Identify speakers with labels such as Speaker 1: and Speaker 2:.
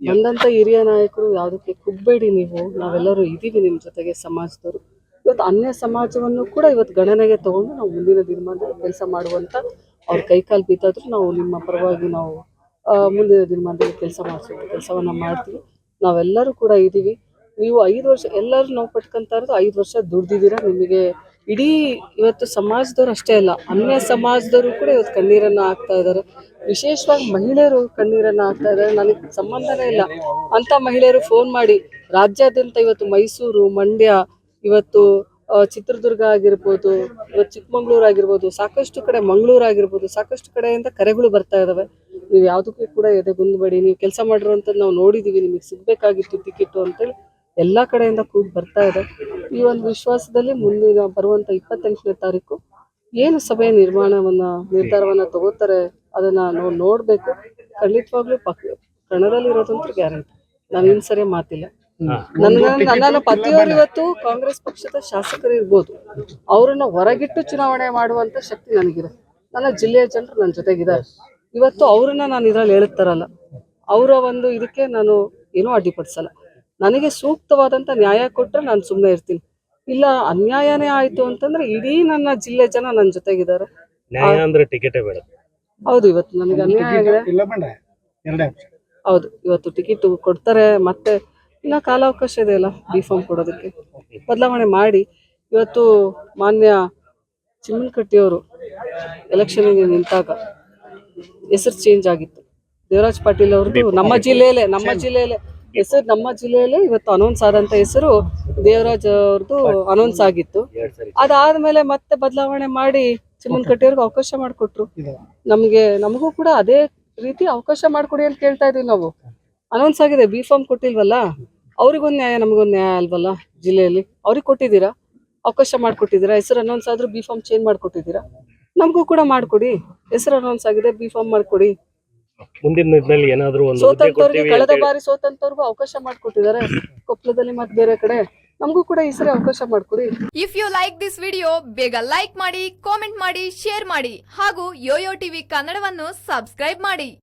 Speaker 1: ಬಂದಂತ ಹಿರಿಯ ನಾಯಕರು ಯಾವುದಕ್ಕೆ ಕುಗ್ಬೇಡಿ ನೀವು. ನಾವೆಲ್ಲರೂ ಇದ್ದೀವಿ ನಿಮ್ಮ ಜೊತೆಗೆ ಸಮಾಜದವರು. ಇವತ್ತು ಅನ್ಯ ಸಮಾಜವನ್ನು ಕೂಡ ಇವತ್ತು ಗಣನೆಗೆ ತಗೊಂಡು ನಾವು ಮುಂದಿನ ದಿನಮಾನದಲ್ಲಿ ಕೆಲಸ ಮಾಡುವಂತ ಅವ್ರ ಕೈಕಾಲು ಬಿದ್ದಾದ್ರೂ ನಾವು ನಿಮ್ಮ ಪರವಾಗಿ ನಾವು ಮುಂದಿನ ದಿನಮಾನದಲ್ಲಿ ಕೆಲಸ ಮಾಡಿಸುವಂತ ಕೆಲಸವನ್ನ ಮಾಡ್ತೀವಿ. ನಾವೆಲ್ಲರೂ ಕೂಡ ಇದ್ದೀವಿ. ನೀವು ಐದು ವರ್ಷ ಎಲ್ಲರೂ ನಾವು ಪಟ್ಕೊಂತ ಇರೋದು ಐದು ವರ್ಷ ದುಡ್ದಿದ್ದೀರಾ? ನಿಮಗೆ ಇಡೀ ಇವತ್ತು ಸಮಾಜದವ್ರು ಅಷ್ಟೇ ಅಲ್ಲ, ಅನ್ಯ ಸಮಾಜದವರು ಕೂಡ ಇವತ್ತು ಕಣ್ಣೀರನ್ನು ಹಾಕ್ತಾ ಇದ್ದಾರೆ. ವಿಶೇಷವಾಗಿ ಮಹಿಳೆಯರು ಕಣ್ಣೀರನ್ನು ಹಾಕ್ತಾ ಇದ್ದಾರೆ. ನನಗೆ ಸಂಬಂಧನೇ ಇಲ್ಲ. ಅಂತ ಮಹಿಳೆಯರು ಫೋನ್ ಮಾಡಿ, ರಾಜ್ಯಾದ್ಯಂತ ಇವತ್ತು ಮೈಸೂರು, ಮಂಡ್ಯ, ಇವತ್ತು ಚಿತ್ರದುರ್ಗ ಆಗಿರ್ಬೋದು, ಇವತ್ತು ಚಿಕ್ಕಮಂಗ್ಳೂರು ಆಗಿರ್ಬೋದು, ಸಾಕಷ್ಟು ಕಡೆ ಮಂಗಳೂರು ಆಗಿರ್ಬೋದು, ಸಾಕಷ್ಟು ಕಡೆಯಿಂದ ಕರೆಗಳು ಬರ್ತಾ ಇದಾವೆ. ನೀವು ಯಾವುದಕ್ಕೂ ಕೂಡ ಎದೆಗುಂದಬೇಡಿ ನೀವು ಕೆಲಸ ಮಾಡಿರುವಂಥದ್ದು ನಾವು ನೋಡಿದೀವಿ. ನಿಮಗೆ ಸಿಗ್ಬೇಕಾಗಿತ್ತು ಟಿಕೆಟು ಅಂತೇಳಿ ಎಲ್ಲ ಕಡೆಯಿಂದ ಕೂಗಿ ಬರ್ತಾ ಇದೆ. ಈ ಒಂದು ವಿಶ್ವಾಸದಲ್ಲಿ ಮುಂದಿನ ಬರುವಂತ ಇಪ್ಪತ್ತೆಂಟನೇ ತಾರೀಕು ಏನು ಸಭೆ ನಿರ್ಮಾಣವನ್ನ ನಿರ್ಧಾರವನ್ನ ತಗೋತಾರೆ ಅದನ್ನ ನಾವು ನೋಡ್ಬೇಕು. ಖಂಡಿತವಾಗ್ಲೂ ಪಕ್ ಕಣದಲ್ಲಿ ಇರೋದಂತೂ ಗ್ಯಾರಂಟಿ. ನಾನು ಇನ್ ಸರಿ ಮಾತಿಲ್ಲ. ನನ್ನ ನನ್ನ ಪತಿಯವರು ಇವತ್ತು ಕಾಂಗ್ರೆಸ್ ಪಕ್ಷದ ಶಾಸಕರು ಇರ್ಬೋದು. ಅವರನ್ನ ಹೊರಗಿಟ್ಟು ಚುನಾವಣೆ ಮಾಡುವಂತ ಶಕ್ತಿ ನನಗಿದೆ. ನನ್ನ ಜಿಲ್ಲೆಯ ಜನರು ನನ್ನ ಜೊತೆಗಿದ್ದಾರೆ. ಇವತ್ತು ಅವ್ರನ್ನ ನಾನು ಇದ್ರಲ್ಲಿ ಹೇಳುತ್ತಾರಲ್ಲ ಅವರ ಒಂದು ಇದಕ್ಕೆ ನಾನು ಏನೂ ಅಡ್ಡಿಪಡಿಸಲ್ಲ. ನನಗೆ ಸೂಕ್ತವಾದಂಥ ನ್ಯಾಯ ಕೊಟ್ಟರೆ ನಾನು ಸುಮ್ಮನೆ ಇರ್ತೀನಿ. ಇಲ್ಲ ಅನ್ಯಾಯನೇ ಆಯ್ತು ಅಂತಂದ್ರೆ ಇಡೀ ನನ್ನ ಜಿಲ್ಲೆ ಜನ ನನ್ನ ಜೊತೆಗಿದ್ದಾರೆ.
Speaker 2: ನ್ಯಾಯ ಅಂದ್ರೆ ಟಿಕೆಟೇ ಬೇಡ.
Speaker 1: ಹೌದು ಇವತ್ತು ನನಗೆ ಅನ್ಯಾಯ ಆಗಿದೆ.
Speaker 3: ಇಲ್ಲ ಬಂಡೆ ಎರಡೇ ಆಪ್ಷನ್
Speaker 1: ಹೌದು ಇವತ್ತು ಟಿಕೆಟ್ ಕೊಡ್ತಾರೆ ಮತ್ತೆ ಇನ್ನ ಕಾಲಾವಕಾಶ ಇದೆ ಅಲ್ಲ ಬಿ ಫಾರ್ಮ್ ಕೊಡೋದಕ್ಕೆ. ಬದಲಾವಣೆ ಮಾಡಿ. ಇವತ್ತು ಮಾನ್ಯ ಚಿಮ್ಮನಕಟ್ಟಿಯವರು ಎಲೆಕ್ಷನ್ಗೆ ನಿಂತಾಗ ಹೆಸರು ಚೇಂಜ್ ಆಗಿತ್ತು. ದೇವರಾಜ್ ಪಾಟೀಲ್ ಅವ್ರದ್ದು ನಮ್ಮ ಜಿಲ್ಲೆಯಲ್ಲೇ ನಮ್ಮ ಜಿಲ್ಲೆಯಲ್ಲೇ. ಹೆಸರು ನಮ್ಮ ಜಿಲ್ಲೆಯಲ್ಲೇ ಇವತ್ತು ಅನೌನ್ಸ್ ಆದಂತ ಹೆಸರು ದೇವರಾಜ್ ಅವ್ರದ್ದು ಅನೌನ್ಸ್ ಆಗಿತ್ತು. ಅದಾದ್ಮೇಲೆ ಮತ್ತೆ ಬದಲಾವಣೆ ಮಾಡಿ ಚಿಮ್ಮನಕಟ್ಟಿಯವ್ರಿಗೆ ಅವಕಾಶ ಮಾಡಿಕೊಟ್ರು.
Speaker 3: ನಮ್ಗೆ
Speaker 1: ನಮಗೆ ನಮಗೂ ಕೂಡ ಅದೇ ರೀತಿ ಅವಕಾಶ ಮಾಡಿಕೊಡಿ ಅಂತ ಕೇಳ್ತಾ ಇದೀವಿ ನಾವು. ಅನೌನ್ಸ್ ಆಗಿದೆ ಬಿ ಫಾರ್ಮ್ ಕೊಟ್ಟಿಲ್ವಲ್ಲ? ಅವ್ರಿಗೊಂದು ನ್ಯಾಯ ನಮಗೊಂದು ನ್ಯಾಯ ಅಲ್ವಲ್ಲ ಜಿಲ್ಲೆಯಲ್ಲಿ? ಅವ್ರಿಗೆ ಕೊಟ್ಟಿದ್ದೀರಾ? ಅವಕಾಶ ಮಾಡಿಕೊಟ್ಟಿದ್ದೀರಾ? ಹೆಸರು ಅನೌನ್ಸ್ ಆದ್ರೂ ಬಿ ಫಾರ್ಮ್ ಚೇಂಜ್ ಮಾಡಿಕೊಟ್ಟಿದ್ದೀರಾ? ನಮಗೂ ಕೂಡ ಮಾಡಿಕೊಡಿ. ಹೆಸರು ಅನೌನ್ಸ್ ಆಗಿದೆ ಬಿ ಫಾರ್ಮ್ ಮಾಡಿಕೊಡಿ.
Speaker 2: ಮುಂದಿನ ನಿಟ್ಟಿನಲ್ಲಿ ಏನಾದ್ರೂ ಒಂದು ಹುದ್ದೆ
Speaker 1: ಸೋತಂತವ್ರಿಗೆ
Speaker 2: ಕೊಡ್ತೀವಿ
Speaker 1: ಕಳೆದ
Speaker 2: ಹೇಳಿ-
Speaker 1: ಬಾರಿ ಸೋತಂತವ್ರಿಗೂ ಅವಕಾಶ ಮಾಡಿಕೊಟ್ಟಿದ್ದಾರೆ. ಕೊಪ್ಪಳದಲ್ಲಿ ಮತ್ತೆ ಬೇರೆ ಕಡೆ ನಮಗೂ ಕೂಡ ಈ ಸರಿ ಅವಕಾಶ ಮಾಡಿಕೊಡಿ.
Speaker 4: If you like this video ಬೇಗ ಲೈಕ್ ಮಾಡಿ ಕಾಮೆಂಟ್ ಮಾಡಿ ಶೇರ್ ಮಾಡಿ ಹಾಗೂ ಯೋಯೋ ಟಿವಿ ಕನ್ನಡವನ್ನು ಸಬ್ಸ್ಕ್ರೈಬ್ ಮಾಡಿ.